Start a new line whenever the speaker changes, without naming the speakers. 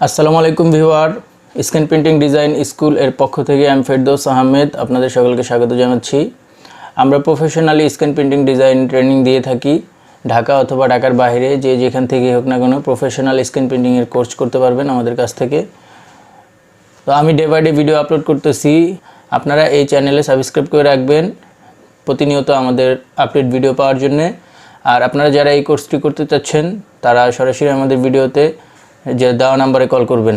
আসসালামু আলাইকুম viewer. Screen printing design স্কুলের পক্ষ থেকে আমি ফেরদৌস আহমেদ, আপনাদের সকলকে স্বাগত জানাচ্ছি। আমরা professionally screen printing design training দিয়ে থাকি। ঢাকা অথবা ঢাকার বাইরে যে যেখান থেকে হোক না কেন প্রফেশনাল স্ক্রিন প্রিন্টিংয়ের কোর্স করতে পারবেন আমাদের কাছ থেকে। তো আমি day by day video upload করতেছি। আপনারা এই চ্যানেলে সাবস্ক্রাইব করে রাখবেন প্রতিনিয়ত আমাদের আপডেট ভিডিও পাওয়ার জন্যে। আর আপনারা যারা এই কোর্সটি করতে চাচ্ছেন, তারা সরাসরি আমাদের ভিডিওতে যে দেওয়া নাম্বারে কল করবেন।